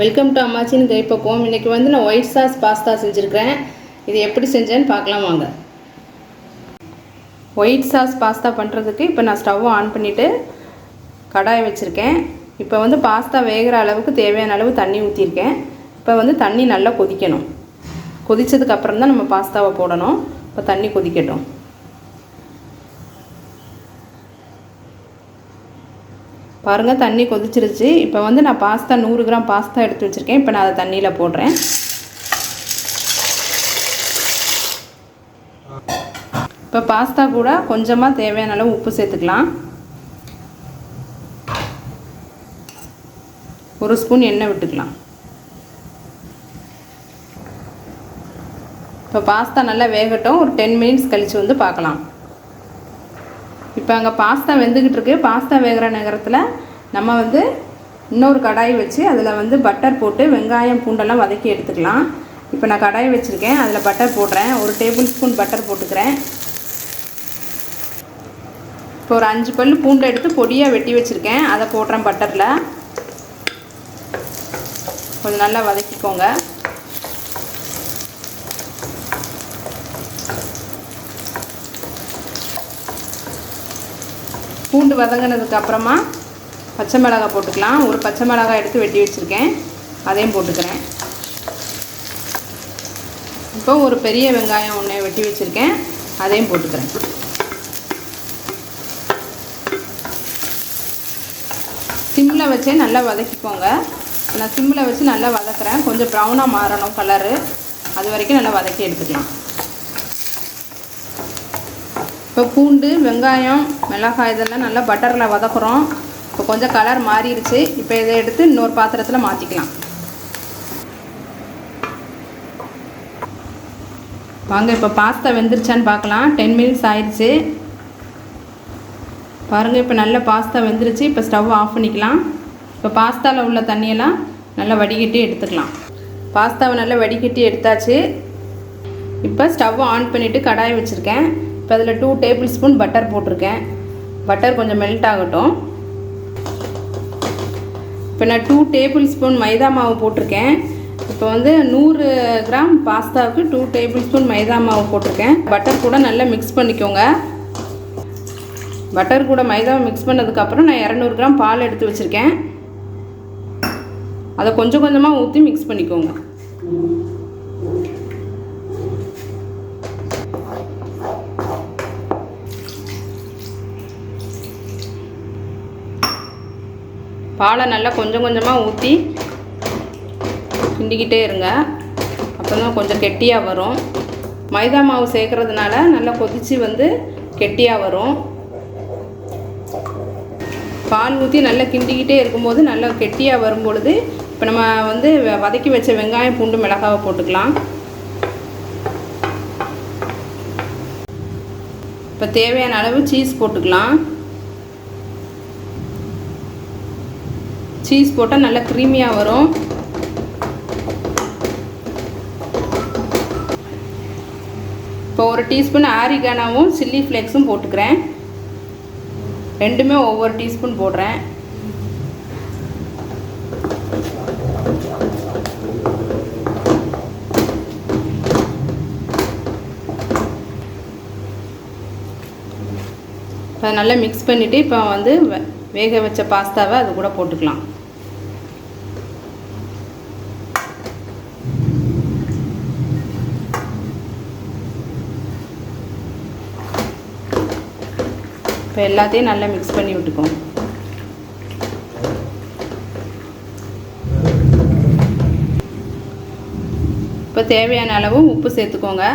Welcome to அம்மாச்சின்னு கைப்பக்குவோம். இன்றைக்கி வந்து நான் ஒயிட் சாஸ் பாஸ்தா செஞ்சுருக்கிறேன். இது எப்படி செஞ்சேன்னு பார்க்கலாம் வாங்க. ஒயிட் சாஸ் பாஸ்தா பண்ணுறதுக்கு இப்போ நான் ஸ்டவ்வை ஆன் பண்ணிவிட்டு கடாய் வச்சுருக்கேன். இப்போ வந்து பாஸ்தா வேகிற அளவுக்கு தேவையான அளவு தண்ணி ஊற்றிருக்கேன் இப்போ வந்து தண்ணி நல்லா கொதிக்கணும். கொதித்ததுக்கப்புறம் தான் நம்ம பாஸ்தாவை போடணும். இப்போ தண்ணி கொதிக்கட்டும். பாருங்கள் தண்ணி கொதிச்சிருச்சு. இப்போ வந்து நான் பாஸ்தா நூறு கிராம் பாஸ்தா எடுத்து வச்சுருக்கேன். இப்போ நான் அதை தண்ணியில் போடுறேன். இப்போ பாஸ்தா கூட கொஞ்சமாக தேவையான அளவு உப்பு சேர்த்துக்கலாம். ஒரு ஸ்பூன் எண்ணெய் விட்டுக்கலாம். இப்போ பாஸ்தா நல்லா வேகட்டும். ஒரு டென் மினிட்ஸ் கழித்து வந்து பார்க்கலாம். இப்போ அங்கே பாஸ்தா வெந்துக்கிட்டு இருக்கு. பாஸ்தா வேகிற நேரத்தில் நம்ம வந்து இன்னொரு கடாய் வச்சு அதில் வந்து பட்டர் போட்டு வெங்காயம் பூண்டெல்லாம் வதக்கி எடுத்துக்கலாம். இப்போ நான் கடாய் வச்சுருக்கேன். அதில் பட்டர் போடுறேன். ஒரு டேபிள் ஸ்பூன் பட்டர் போட்டுக்கிறேன். இப்போ ஒரு அஞ்சு பல் பூண்டை எடுத்து பொடியாக வெட்டி வச்சுருக்கேன். அதை போடுறேன் பட்டரில் கொஞ்சம் நல்லா வதக்கிக்கோங்க. பூண்டு வதங்கினதுக்கு அப்புறமா பச்சை மிளகாய் போட்டுக்கலாம். ஒரு பச்சை மிளகாய் எடுத்து வெட்டி வச்சுருக்கேன். அதையும் போட்டுக்கிறேன். இப்போ ஒரு பெரிய வெங்காயம் ஒன்று வெட்டி வச்சுருக்கேன். அதையும் போட்டுக்கிறேன். சிம்மில் வச்சே நல்லா வதக்கிக்கோங்க. நான் சிம்மில் வச்சு நல்லா வதக்குறேன். கொஞ்சம் ப்ரௌனாக மாறணும் கலரு அது வரைக்கும் நல்லா வதக்கி எடுத்துக்கலாம். இப்போ பூண்டு வெங்காயம் மிளகாய் இதெல்லாம் நல்லா பட்டரில் வதக்குறோம். இப்போ கொஞ்சம் கலர் மாறிடுச்சு. இப்போ இதை எடுத்து இன்னொரு பாத்திரத்தில் மாற்றிக்கலாம் வாங்க இப்போ பாஸ்தா வெந்துருச்சான்னு பார்க்கலாம். டென் மினிட்ஸ் ஆயிடுச்சு. பாருங்கள் இப்போ நல்ல பாஸ்தா வெந்துருச்சு. இப்போ ஸ்டவ் ஆஃப் பண்ணிக்கலாம். இப்போ பாஸ்தாவில் உள்ள தண்ணியெல்லாம் நல்லா வடிகட்டி எடுத்துக்கலாம். பாஸ்தாவை நல்லா வடிகட்டி எடுத்தாச்சு. இப்போ ஸ்டவ் ஆன் பண்ணிவிட்டு கடாயை வச்சுருக்கேன். இப்போ அதில் டூ டேபிள் ஸ்பூன் பட்டர் போட்டிருக்கேன். பட்டர் கொஞ்சம் மெல்ட் ஆகட்டும். இப்போ நான் டூ டேபிள் ஸ்பூன் மைதா மாவு போட்டிருக்கேன். இப்போ வந்து நூறு கிராம் பாஸ்தாவுக்கு டூ டேபிள் ஸ்பூன் மைதா மாவு போட்டிருக்கேன். பட்டர் கூட நல்லா மிக்ஸ் பண்ணிக்கோங்க. பட்டர் கூட மைதாவை மிக்ஸ் பண்ணதுக்கப்புறம் நான் இரநூறு கிராம் பால் எடுத்து வச்சுருக்கேன். அதை கொஞ்சம் கொஞ்சமாக ஊற்றி மிக்ஸ் பண்ணிக்கோங்க. பாலை நல்லா கொஞ்சம் கொஞ்சமாக ஊற்றி கிண்டிக்கிட்டே இருங்க. அப்போ தான் கொஞ்சம் கெட்டியாக வரும். மைதா மாவு சேர்க்குறதுனால நல்லா கொதித்து வந்து கெட்டியாக வரும். பால் ஊற்றி நல்லா கிண்டிக்கிட்டே இருக்கும்போது நல்லா கெட்டியாக வரும்பொழுது இப்போ நம்ம வந்து வதக்கி வச்ச வெங்காயம் பூண்டு மிளகாவை போட்டுக்கலாம். இப்போ தேவையான அளவு சீஸ் போட்டுக்கலாம். சீஸ் போட்டால் நல்லா க்ரீமியாக வரும். இப்போ ஒரு டீஸ்பூன் ஆரிகானாவும் சில்லி ஃப்ளேக்ஸும் போட்டுக்கிறேன். ரெண்டுமே ஒவ்வொரு டீஸ்பூன் போடுறேன். இப்போ நல்லா மிக்ஸ் பண்ணிவிட்டு இப்போ வந்து வேக வச்ச பாஸ்தாவை அது கூட போட்டுக்கலாம். இப்போ எல்லாத்தையும் நல்லா மிக்ஸ் பண்ணி விட்டுக்கோங்க. இப்போ தேவையான அளவு உப்பு சேர்த்துக்கோங்க.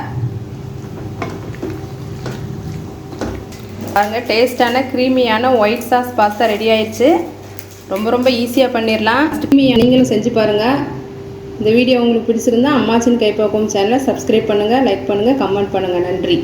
பாருங்க டேஸ்டான க்ரீமியான ஒயிட் சாஸ் பாஸ்தா ரெடி ஆயிடுச்சு. ரொம்ப ரொம்ப ஈஸியாக பண்ணிடலாம் க்ரீமியாக நீங்களும் செஞ்சு பாருங்கள் இந்த வீடியோ உங்களுக்கு பிடிச்சிருந்தா அம்மாச்சின் கைப்பக்கம் சேனலை சப்ஸ்கிரைப் பண்ணுங்கள் லைக் பண்ணுங்கள் கமெண்ட் பண்ணுங்கள் நன்றி.